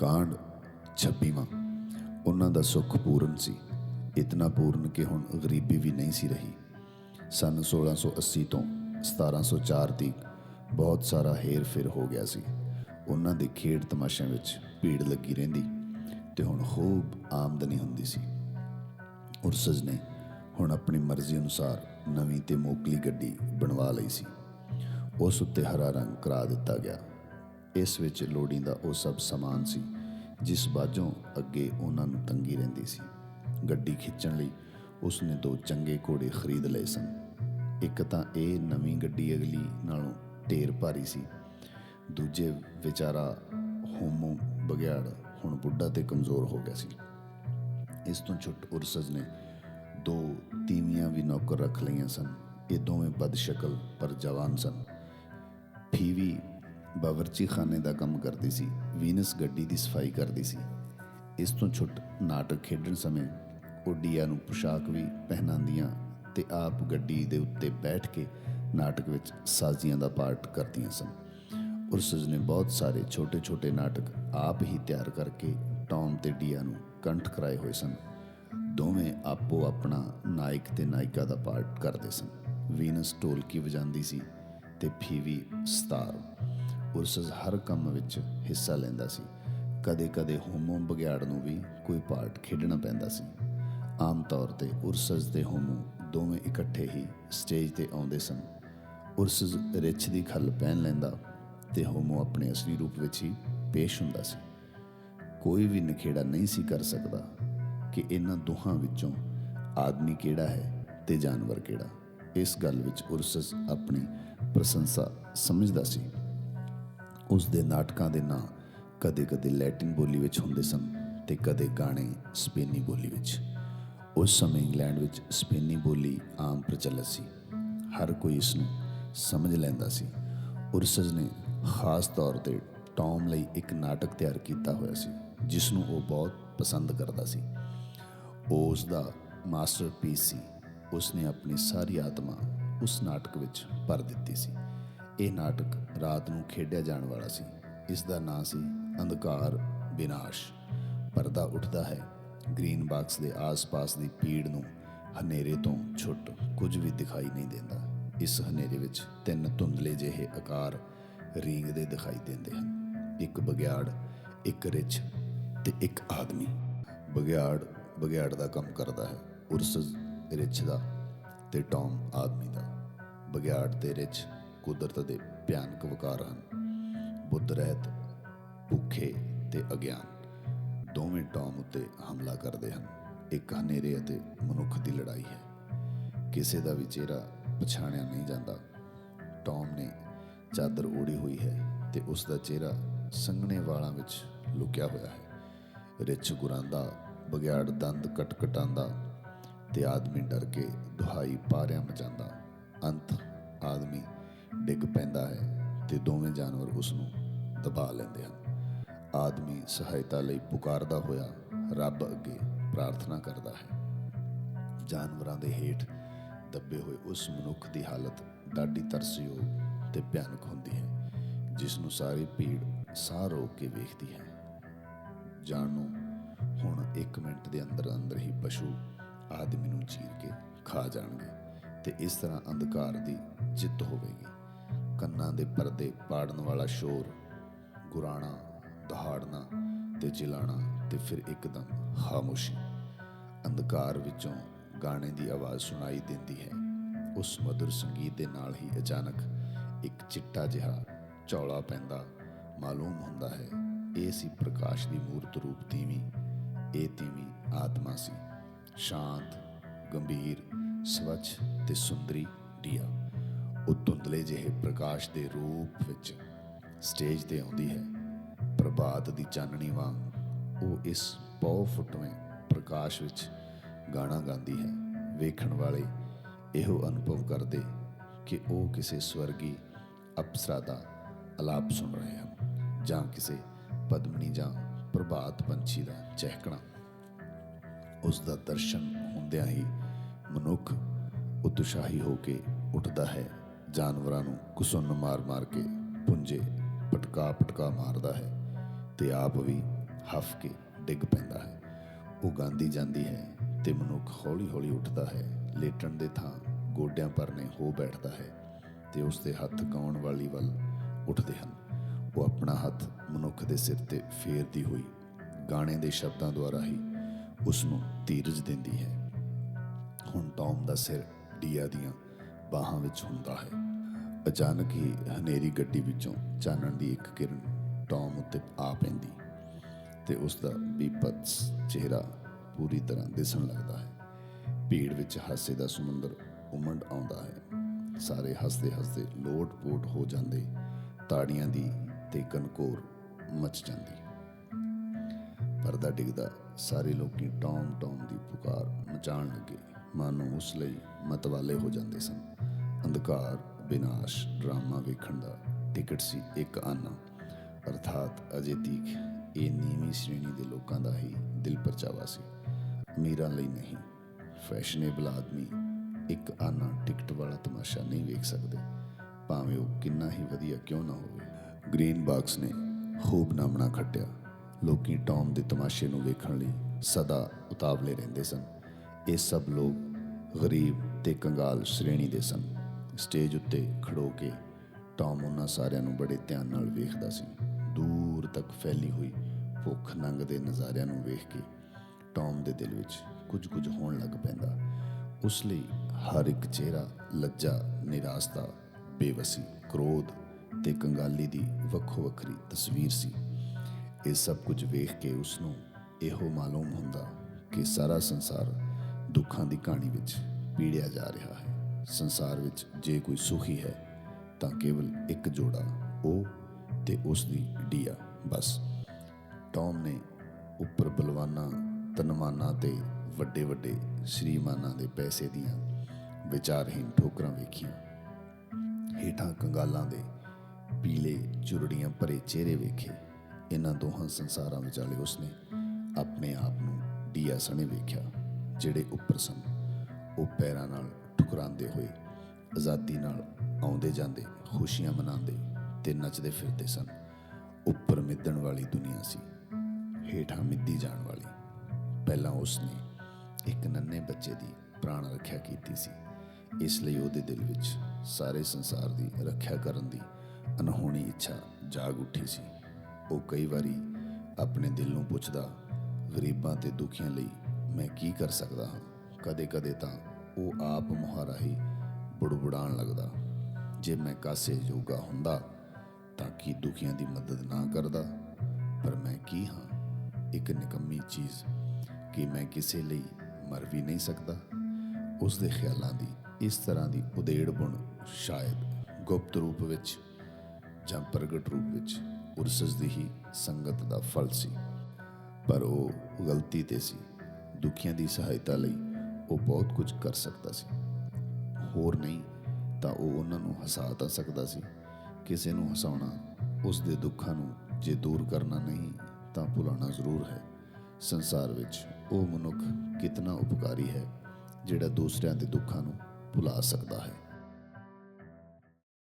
ਕਾਂਡ 26ਵਾਂ ਉਹਨਾਂ ਦਾ ਸੁੱਖ ਪੂਰਨ ਸੀ। ਇਤਨਾ ਪੂਰਨ ਕਿ ਹੁਣ ਗਰੀਬੀ ਵੀ ਨਹੀਂ ਸੀ ਰਹੀ। ਸਨ 1680 ਤੋਂ 1704 ਦੀ ਬਹੁਤ ਸਾਰਾ ਹੇਰ ਫੇਰ ਹੋ ਗਿਆ ਸੀ। ਉਹਨਾਂ ਦੇ ਖੇਡ ਤਮਾਸ਼ਿਆਂ ਵਿੱਚ ਭੀੜ ਲੱਗੀ ਰਹਿੰਦੀ ਤੇ ਹੁਣ ਖੂਬ ਆਮਦਨੀ ਹੁੰਦੀ ਸੀ। ਉਰਸਜ ਨੇ ਹੁਣ ਆਪਣੀ ਮਰਜ਼ੀ ਅਨੁਸਾਰ ਨਵੀਂ ਤੇ ਮੋਕਲੀ ਗੱਡੀ ਬਣਵਾ ਲਈ ਸੀ। ਉਸ ਉੱਤੇ ਹਰਾ ਰੰਗ ਕਰਾ ਦਿੱਤਾ ਗਿਆ। ਇਸ ਵਿੱਚ ਲੋੜੀਂਦਾ ਉਹ ਸਭ ਸਮਾਨ ਸੀ, ਜਿਸ ਬਾਝੋਂ ਅੱਗੇ ਉਹਨਾਂ ਨੂੰ ਤੰਗੀ ਰਹਿੰਦੀ ਸੀ। ਗੱਡੀ ਖਿੱਚਣ ਲਈ ਉਸ ਨੇ ਦੋ ਚੰਗੇ ਘੋੜੇ ਖਰੀਦ ਲਏ ਸਨ। ਇੱਕ ਤਾਂ ਇਹ ਨਵੀਂ ਗੱਡੀ ਅਗਲੀ ਨਾਲੋਂ ਢੇਰ ਭਾਰੀ ਸੀ। ਦੂਜੇ ਵਿਚਾਰਾ ਹੋਮੋ ਬਗਿਆੜ ਹੁਣ ਬੁੱਢਾ ਤੇ ਕਮਜ਼ੋਰ ਹੋ ਗਿਆ ਸੀ। ਇਸ ਤੋਂ ਛੁੱਟ ਉਰਸਜ ਨੇ ਦੋ ਤੀਵੀਆਂ ਵੀ ਨੌਕਰ ਰੱਖ ਲਈਆਂ ਸਨ। ਇਹ ਦੋਵੇਂ ਬਦਸ਼ਕਲ ਪਰ ਜਵਾਨ ਸਨ। ਫੀਵੀ ਬਾਵਰਚੀ ਖਾਨੇ ਦਾ ਕੰਮ ਕਰਦੀ ਸੀ, ਵੀਨਸ ਗੱਡੀ ਦੀ ਸਫ਼ਾਈ ਕਰਦੀ ਸੀ। ਇਸ ਤੋਂ ਛੁੱਟ ਨਾਟਕ ਖੇਡਣ ਸਮੇਂ ਉਹ ਡੀਆ ਨੂੰ ਪੁਸ਼ਾਕ ਵੀ ਪਹਿਨਾਉਂਦੀਆਂ ਤੇ ਆਪ ਗੱਡੀ ਦੇ ਉੱਤੇ ਬੈਠ ਕੇ ਨਾਟਕ ਵਿੱਚ ਸਾਜ਼ੀਆਂ ਦਾ ਪਾਰਟ ਕਰਦੀਆਂ ਸਨ। ਉਰਸਜ ਨੇ ਬਹੁਤ ਸਾਰੇ ਛੋਟੇ-ਛੋਟੇ ਨਾਟਕ ਆਪ ਹੀ ਤਿਆਰ ਕਰਕੇ ਟੌਮ ਤੇ ਡੀਆ ਨੂੰ ਕੰਠ ਕਰਾਏ ਹੋਏ ਸਨ। ਦੋਵੇਂ ਆਪੋ ਆਪਣਾ ਨਾਇਕ ਤੇ ਨਾਇਕਾ ਦਾ ਪਾਰਟ ਕਰਦੇ ਸਨ। ਵੀਨਸ ਢੋਲਕੀ ਵਜਾਉਂਦੀ ਸੀ ਤੇ ਫੀਵੀ ਸਤਾਰ ਉਰਸਜ ਹਰ ਕੰਮ ਵਿੱਚ ਹਿੱਸਾ ਲੈਂਦਾ ਸੀ। ਕਦੇ-ਕਦੇ ਹੋਮੋ ਬਗਿਆੜ ਨੂੰ ਵੀ ਕੋਈ ਪਾਰਟ ਖੇਡਣਾ ਪੈਂਦਾ ਸੀ। ਆਮ ਤੌਰ ਤੇ ਉਰਸਜ ਤੇ ਹੋਮੋ ਦੋਵੇਂ ਇਕੱਠੇ ਹੀ ਸਟੇਜ ਤੇ ਆਉਂਦੇ ਸਨ। ਉਰਸਜ ਰਿੱਛ ਦੀ ਖੱਲ ਪਹਿਨ ਲੈਂਦਾ ਤੇ ਹੋਮੋ ਆਪਣੇ ਅਸਲੀ ਰੂਪ ਵਿੱਚ ਹੀ ਪੇਸ਼ ਹੁੰਦਾ ਸੀ। ਕੋਈ ਵੀ ਨਖੇੜਾ ਨਹੀਂ ਸੀ ਕਰ ਸਕਦਾ ਕਿ ਇਹਨਾਂ ਦੋਹਾਂ ਵਿੱਚੋਂ ਆਦਮੀ ਕਿਹੜਾ ਹੈ ਤੇ ਜਾਨਵਰ ਕਿਹੜਾ। ਇਸ ਗੱਲ ਵਿੱਚ ਉਰਸਸ ਆਪਣੀ ਪ੍ਰਸ਼ੰਸਾ ਸਮਝਦਾ ਸੀ। ਉਸ ਦੇ ਨਾਟਕਾਂ ਦੇ ਨਾਂ ਕਦੇ-ਕਦੇ ਲੈਟਿਨ ਬੋਲੀ ਵਿੱਚ ਹੁੰਦੇ ਸਨ ਤੇ ਕਦੇ ਗਾਣੇ ਸਪੇਨੀ ਬੋਲੀ ਵਿੱਚ। ਉਸ ਸਮੇਂ ਇੰਗਲੈਂਡ ਵਿੱਚ ਸਪੇਨੀ ਬੋਲੀ ਆਮ ਪ੍ਰਚਲਿਤ ਸੀ। ਹਰ ਕੋਈ ਇਸ ਨੂੰ ਸਮਝ ਲੈਂਦਾ ਸੀ। ਉਰਸਜ ਨੇ ਖਾਸ ਤੌਰ ਤੇ ਟੌਮ ਲਈ ਇੱਕ ਨਾਟਕ ਤਿਆਰ ਕੀਤਾ ਹੋਇਆ ਸੀ ਜਿਸ ਨੂੰ ਉਹ ਬਹੁਤ ਪਸੰਦ ਕਰਦਾ ਸੀ। ਉਹ ਉਸ ਦਾ ਮਾਸਟਰਪੀਸ ਸੀ। ਉਸ ਨੇ ਆਪਣੀ ਸਾਰੀ ਆਤਮਾ ਉਸ ਨਾਟਕ ਵਿੱਚ ਭਰ ਦਿੱਤੀ ਸੀ। ਨਾਟਕ ਰਾਤ ਨੂੰ ਖੇਡਿਆ ਜਾਣ ਵਾਲਾ ਸੀ। ਇਸ ਦਾ ਨਾਂ ਸੀ ਅੰਧਕਾਰ, ਵਿਨਾਸ਼। ਪਰਦਾ ਉੱਠਦਾ ਹੈ। ਗ੍ਰੀਨ ਬਾਕਸ ਦੇ ਆਸ-ਪਾਸ ਦੀ ਪੀੜ ਨੂੰ ਹਨੇਰੇ ਤੋਂ ਛੁੱਟ ਕੁਝ ਵੀ ਦਿਖਾਈ ਨਹੀਂ ਦਿੰਦਾ। ਇਸ ਹਨੇਰੇ ਵਿੱਚ ਤਿੰਨ ਧੁੰਦਲੇ ਜਿਹੇ ਆਕਾਰ ਰੀਂਗਦੇ ਦਿਖਾਈ ਦਿੰਦੇ ਹਨ। ਇੱਕ ਬਗਿਆੜ ਇੱਕ ਰਿਛ ਤੇ ਇੱਕ ਆਦਮੀ। ਬਗਿਆੜ ਬਗਿਆੜ ਦਾ ਕੰਮ ਕਰਦਾ ਹੈ। ਉਰਸ ਰਿਛ ਦਾ ਤੇ ਟੌਮ ਆਦਮੀ ਦਾ। ਬਗਿਆੜ ਤੇ ਰਿਛ ਕੁਦਰਤ ਦੇ ਭਿਆਨਕ ਵਕਾਰ ਹਨ। ਬੁੱਧ ਰਹਿਤ ਭੁੱਖੇ ਤੇ ਅਗਿਆਨ ਦੋਵੇਂ ਟੌਮ ਉੱਤੇ ਹਮਲਾ ਕਰਦੇ ਹਨ। ਇੱਕ ਹਨੇਰੇ ਅਤੇ ਮਨੁੱਖ ਦੀ ਲੜਾਈ ਹੈ। ਕਿਸੇ ਦਾ ਵੀ ਚਿਹਰਾ ਪਛਾਣਿਆ ਨਹੀਂ ਜਾਂਦਾ। ਟੌਮ ਨੇ ਚਾਦਰ ਓੜੀ ਹੋਈ ਹੈ ਤੇ ਉਸ ਦਾ ਚਿਹਰਾ ਸੰਘਣੇ ਵਾਲਾਂ ਵਿੱਚ ਲੁਕਿਆ ਹੋਇਆ ਹੈ। ਰਿਛ ਗੁਰਾਂਦਾ, ਬਗਿਆੜ ਦੰਦ ਕਟਕਟਾਂਦਾ ਤੇ ਆਦਮੀ ਡਰ ਕੇ ਦੁਹਾਈ ਪਾਰਿਆਂ ਮਚਾਉਂਦਾ ਅੰਤ ਆਦਮੀ ਡਿੱਗ ਪੈਂਦਾ ਹੈ ਤੇ ਦੋਵੇਂ ਜਾਨਵਰ ਉਸ ਨੂੰ ਦਬਾ ਲੈਂਦੇ ਹਨ। ਆਦਮੀ ਸਹਾਇਤਾ ਲਈ ਪੁਕਾਰਦਾ ਹੋਇਆ ਰੱਬ ਅੱਗੇ ਪ੍ਰਾਰਥਨਾ ਕਰਦਾ ਹੈ। ਜਾਨਵਰਾਂ ਦੇ ਹੇਠ ਦੱਬੇ ਹੋਏ ਉਸ ਮਨੁੱਖ ਦੀ ਹਾਲਤ ਡਾਢੀ ਤਰਸਯੋਗ ਤੇ ਭਿਆਨਕ ਹੁੰਦੀ ਹੈ, ਜਿਸ ਨੂੰ ਸਾਰੀ ਭੀੜ ਸਾਹ ਰੋਕ ਕੇ ਵੇਖਦੀ ਹੈ। ਜਾਣੋ ਹੁਣ 1 ਮਿੰਟ ਦੇ ਅੰਦਰ ਅੰਦਰ ਹੀ ਪਸ਼ੂ ਆਦਮੀ ਨੂੰ ਚੀਰ ਕੇ ਖਾ ਜਾਣਗੇ ਤੇ ਇਸ ਤਰ੍ਹਾਂ ਅੰਧਕਾਰ ਦੀ ਜਿੱਤ ਹੋਵੇਗੀ। ਕੰਨਾਂ ਦੇ ਪਰਦੇ ਪਾੜਨ ਵਾਲਾ ਸ਼ੋਰ, ਗੁਰਾਣਾ, ਦਹਾੜਨਾ ਤੇ ਚਿਲਾਣਾ ਤੇ ਫਿਰ ਇੱਕਦਮ ਖਾਮੋਸ਼ੀ। ਅੰਧਕਾਰ ਵਿੱਚੋਂ ਗਾਣੇ ਦੀ ਆਵਾਜ਼ ਸੁਣਾਈ ਦਿੰਦੀ ਹੈ। ਉਸ ਮధుਰ ਸੰਗੀਤ ਦੇ ਨਾਲ ਹੀ ਅਚਾਨਕ ਇੱਕ ਚਿੱਟਾ ਜਿਹਾ ਚੌਲਾ ਪੈਂਦਾ ਮਾਲੂਮ ਹੁੰਦਾ ਹੈ, ਇਹ ਸੀ ਪ੍ਰਕਾਸ਼ ਦੀ ਮੂਰਤ ਰੂਪ ਤੀਵੀਂ, ਇਹ ਤੀਵੀਂ ਆਤਮਾ ਸੀ। ਸ਼ਾਂਤ, ਗੰਭੀਰ, ਸਵੱਛ ਤੇ ਸੁੰਦਰੀ ਡੀਆ। ਉਹ ਧੁੰਦਲੇ ਜਿਹੇ ਪ੍ਰਕਾਸ਼ ਦੇ ਰੂਪ ਵਿੱਚ ਸਟੇਜ ਤੇ ਆਉਂਦੀ ਹੈ। ਪ੍ਰਭਾਤ ਦੀ ਚਾਨਣੀ ਵਾਂਗ ਉਹ ਇਸ ਪੌ ਫੁੱਟਵੇਂ ਪ੍ਰਕਾਸ਼ ਵਿੱਚ ਗਾਣਾ ਗਾਉਂਦੀ ਹੈ। ਵੇਖਣ ਵਾਲੇ ਇਹੋ ਅਨੁਭਵ ਕਰਦੇ ਕਿ ਉਹ ਕਿਸੇ ਸਵਰਗੀ ਅਪਸਰਾ ਦਾ ਅਲਾਪ ਸੁਣ ਰਹੇ ਹਨ ਜਾਂ ਕਿਸੇ ਪਦਮਨੀ ਜਾਂ ਪ੍ਰਭਾਤ ਪੰਛੀ ਦਾ ਚਹਿਕਣਾ। ਉਸ ਦਾ ਦਰਸ਼ਨ ਹੁੰਦਿਆਂ ਹੀ ਮਨੁੱਖ ਉਤਸ਼ਾਹੀ ਹੋ ਕੇ ਉੱਠਦਾ ਹੈ। ਜਾਨਵਰਾਂ ਨੂੰ ਕੁਸੁੰਨ ਮਾਰ-ਮਾਰ ਕੇ ਪੁੰਜੇ ਪਟਕਾ ਪਟਕਾ ਮਾਰਦਾ ਹੈ ਤੇ ਆਪ ਵੀ ਹਫ ਕੇ ਡਿੱਗ ਪੈਂਦਾ ਹੈ। ਉਹ ਗਾਂਦੀ ਜਾਂਦੀ ਹੈ ਤੇ ਮਨੁੱਖ ਹੌਲੀ-ਹੌਲੀ ਉੱਠਦਾ ਹੈ। ਲੇਟਣ ਦੇ ਥਾਂ ਗੋਡਿਆਂ ਪਰਨੇ ਹੋ ਬੈਠਦਾ ਹੈ ਤੇ ਉਸ ਦੇ ਹੱਥ ਗਾਉਣ ਵਾਲੀ ਵੱਲ ਉੱਠਦੇ ਹਨ। ਉਹ ਆਪਣਾ ਹੱਥ ਮਨੁੱਖ ਦੇ ਸਿਰ ਤੇ ਫੇਰਦੀ ਹੋਈ ਗਾਣੇ ਦੇ ਸ਼ਬਦਾਂ ਦੁਆਰਾ ਹੀ ਉਸ ਨੂੰ ਧੀਰਜ ਦਿੰਦੀ ਹੈ। ਹੁਣ ਟੌਮ ਦਾ ਸਿਰ ਡੀਆ ਦੀਆਂ ਬਾਹਾਂ ਵਿੱਚ ਹੁੰਦਾ ਹੈ। ਅਚਾਨਕ ਹੀ ਹਨੇਰੀ ਗੱਡੀ ਵਿੱਚੋਂ ਚਾਨਣ ਦੀ ਇੱਕ ਕਿਰਨ ਟੌਮ ਉੱਤੇ ਆ ਪੈਂਦੀ ਤੇ ਉਸ ਦਾ ਬੀਪਤਸ ਚਿਹਰਾ ਪੂਰੀ ਤਰ੍ਹਾਂ ਦਿਸਣ ਲੱਗਦਾ ਹੈ। ਭੀੜ ਵਿੱਚ ਹਾਸੇ ਦਾ ਸਮੁੰਦਰ ਉਮੰਡ ਆਉਂਦਾ ਹੈ। ਸਾਰੇ ਹੱਸਦੇ ਹੱਸਦੇ ਲੋਟ-ਪੋਟ ਹੋ ਜਾਂਦੇ, ਤਾੜੀਆਂ ਦੀ ਤੇ ਕਨਕੋਰ ਮਚ ਜਾਂਦੀ। ਪਰਦਾ ਡਿੱਗਦਾ ਸਾਰੇ ਲੋਕੀ ਟੌਮ ਟੌਮ ਦੀ ਪੁਕਾਰ ਮਚਾਣ ਲੱਗੇ। ਮਾਨੋ ਉਸ ਲਈ ਮਤਵਾਲੇ ਹੋ ਜਾਂਦੇ ਸਨ। ਅੰਧਕਾਰ, ਵਿਨਾਸ਼, ਡਰਾਮਾ ਵੇਖਣ ਦਾ ਟਿਕਟ ਸੀ ਇੱਕ ਆਨਾ। ਅਰਥਾਤ ਅਜੇ ਤੀਕ ਇਹ ਨੀਵੀਂ ਸ਼੍ਰੇਣੀ ਦੇ ਲੋਕਾਂ ਦਾ ਹੀ ਦਿਲ ਪਰਚਾਵਾ ਸੀ। ਅਮੀਰਾਂ ਲਈ ਨਹੀਂ। ਫੈਸ਼ਨੇਬਲ ਆਦਮੀ ਇੱਕ ਆਨਾ ਟਿਕਟ ਵਾਲਾ ਤਮਾਸ਼ਾ ਨਹੀਂ ਵੇਖ ਸਕਦੇ। ਭਾਵੇਂ ਉਹ ਕਿੰਨਾ ਹੀ ਵਧੀਆ ਕਿਉਂ ਨਾ ਹੋਵੇ। ਗ੍ਰੀਨ ਬਾਕਸ ਨੇ ਖੂਬ ਨਾਮਣਾ ਖੱਟਿਆ। ਲੋਕੀ ਟੌਮ ਦੇ ਤਮਾਸ਼ੇ ਨੂੰ ਵੇਖਣ ਲਈ ਸਦਾ ਉਤਾਵਲੇ ਰਹਿੰਦੇ ਸਨ। ਇਹ ਸਭ ਲੋਕ ਗਰੀਬ ਤੇ ਕੰਗਾਲ ਸ਼੍ਰੇਣੀ ਦੇ ਸਨ। ਸਟੇਜ ਉੱਤੇ ਖੜੋ ਕੇ ਟੌਮ ਉਹਨਾਂ ਸਾਰਿਆਂ ਨੂੰ ਬੜੇ ਧਿਆਨ ਨਾਲ ਵੇਖਦਾ ਸੀ। ਦੂਰ ਤੱਕ ਫੈਲੀ ਹੋਈ ਭੁੱਖ ਨੰਗ ਦੇ ਨਜ਼ਾਰਿਆਂ ਨੂੰ ਵੇਖ ਕੇ ਟੌਮ ਦੇ ਦਿਲ ਵਿੱਚ ਕੁਝ ਕੁਝ ਹੋਣ ਲੱਗ ਪੈਂਦਾ। ਉਸ ਲਈ ਹਰ ਇੱਕ ਚਿਹਰਾ ਲੱਜਾ ਨਿਰਾਸਤਾ, ਬੇਵਸੀ, ਕ੍ਰੋਧ ਤੇ ਕੰਗਾਲੀ ਦੀ ਵੱਖੋ ਵੱਖਰੀ ਤਸਵੀਰ ਸੀ। ਇਹ ਸਭ ਕੁਝ ਵੇਖ ਕੇ ਉਸ ਨੂੰ ਇਹੋ ਮਾਲੂਮ ਹੁੰਦਾ ਕਿ ਸਾਰਾ ਸੰਸਾਰ ਦੁੱਖਾਂ ਦੀ ਕਹਾਣੀ ਵਿੱਚ ਪੀੜਿਆ ਜਾ ਰਿਹਾ ਹੈ। ਸੰਸਾਰ ਵਿੱਚ ਜੇ ਕੋਈ ਸੁਖੀ ਹੈ ਤਾਂ ਕੇਵਲ ਇੱਕ ਜੋੜਾ, ਉਹ ਤੇ ਉਸ ਦੀ ਡੀਆ, ਬਸ। ਟੌਮ ਨੇ ਉੱਪਰ ਬਲਵਾਨਾਂ ਤਨਮਾਨਾਂ ਤੇ ਵੱਡੇ ਵੱਡੇ ਸ਼੍ਰੀਮਾਨਾਂ ਦੇ ਪੈਸੇ ਦੀਆਂ ਵਿਚਾਰਹੀਨ ਠੋਕਰਾਂ ਵੇਖੀਆਂ। ਹੇਠਾਂ ਕੰਗਾਲਾਂ ਦੇ ਪੀਲੇ ਚੁਰੜੀਆਂ ਭਰੇ ਚਿਹਰੇ ਵੇਖੇ। ਇਹਨਾਂ ਦੋਹਾਂ ਸੰਸਾਰਾਂ ਵਿਚਾਲੇ ਉਸਨੇ ਆਪਣੇ ਆਪ ਨੂੰ ਡੀਆ ਸਣੇ ਵੇਖਿਆ, ਜਿਹੜੇ ਉੱਪਰ ਸਨ। ਉਹ ਪੈਰਾਂ ਨਾਲ ਠੁਕਰਾਉਂਦੇ ਹੋਏ ਆਜ਼ਾਦੀ ਨਾਲ ਆਉਂਦੇ ਜਾਂਦੇ, ਖੁਸ਼ੀਆਂ ਮਨਾਉਂਦੇ ਤੇ ਨੱਚਦੇ ਫਿਰਦੇ ਸਨ। ਉੱਪਰ ਮਿੱਧਣ ਵਾਲੀ ਦੁਨੀਆ ਸੀ। ਹੇਠਾਂ ਮਿੱਧੀ ਜਾਣ ਵਾਲੀ। ਪਹਿਲਾਂ ਉਸਨੇ ਇੱਕ ਨੰਨੇ ਬੱਚੇ ਦੀ ਪ੍ਰਾਣ ਰੱਖਿਆ ਕੀਤੀ ਸੀ। ਇਸ ਲਈ ਉਹਦੇ ਦਿਲ ਵਿੱਚ ਸਾਰੇ ਸੰਸਾਰ ਦੀ ਰੱਖਿਆ ਕਰਨ ਦੀ ਅਨਹੋਣੀ ਇੱਛਾ ਜਾਗ ਉੱਠੀ ਸੀ। ਉਹ ਕਈ ਵਾਰੀ ਆਪਣੇ ਦਿਲ ਨੂੰ ਪੁੱਛਦਾ, ਗਰੀਬਾਂ ਤੇ ਦੁਖੀਆਂ ਲਈ ਮੈਂ ਕੀ ਕਰ ਸਕਦਾ ਹਾਂ? ਕਦੇ-ਕਦੇ ਤਾਂ ਉਹ ਆਪ ਮੁਹਾਰਾ ਹੀ ਬੁੜਬੁੜਾਉਣ ਲੱਗਦਾ। ਜੇ ਮੈਂ ਕਾਸੇ ਜੋਗਾ ਹੁੰਦਾ ਤਾਂ ਕੀ ਦੁਖੀਆਂ ਦੀ ਮਦਦ ਨਾ ਕਰਦਾ? ਪਰ ਮੈਂ ਕੀ ਹਾਂ? ਇੱਕ ਨਿਕੰਮੀ ਚੀਜ਼ ਕਿ ਮੈਂ ਕਿਸੇ ਲਈ ਮਰ ਵੀ ਨਹੀਂ ਸਕਦਾ। ਉਸ ਦੇ ਖਿਆਲਾਂ ਦੀ ਇਸ ਤਰ੍ਹਾਂ ਦੀ ਉਦੇੜ ਬੁਣ ਸ਼ਾਇਦ ਗੁਪਤ ਰੂਪ ਵਿੱਚ ਜਾਂ ਪ੍ਰਗਟ ਰੂਪ ਵਿੱਚ ਉਰਸਸ ਦੀ ਹੀ ਸੰਗਤ ਦਾ ਫਲ ਸੀ। ਪਰ ਉਹ ਗਲਤੀ ਤੇ ਸੀ। ਦੁਖੀਆਂ ਦੀ ਸਹਾਇਤਾ ਲਈ ਉਹ ਬਹੁਤ ਕੁਝ ਕਰ ਸਕਦਾ ਸੀ। ਹੋਰ ਨਹੀਂ ਤਾਂ ਉਹ ਉਹਨਾਂ ਨੂੰ ਹਸਾ ਤਾਂ ਸਕਦਾ ਸੀ। ਕਿਸੇ ਨੂੰ ਹਸਾਉਣਾ, ਉਸ ਦੇ ਦੁੱਖਾਂ ਨੂੰ ਜੇ ਦੂਰ ਕਰਨਾ ਨਹੀਂ ਤਾਂ ਭੁਲਾਉਣਾ ਜ਼ਰੂਰ ਹੈ। ਸੰਸਾਰ ਵਿੱਚ ਉਹ ਮਨੁੱਖ ਕਿਤਨਾ ਉਪਕਾਰੀ ਹੈ, ਜਿਹੜਾ ਦੂਸਰਿਆਂ ਦੇ ਦੁੱਖਾਂ ਨੂੰ ਭੁਲਾ ਸਕਦਾ ਹੈ।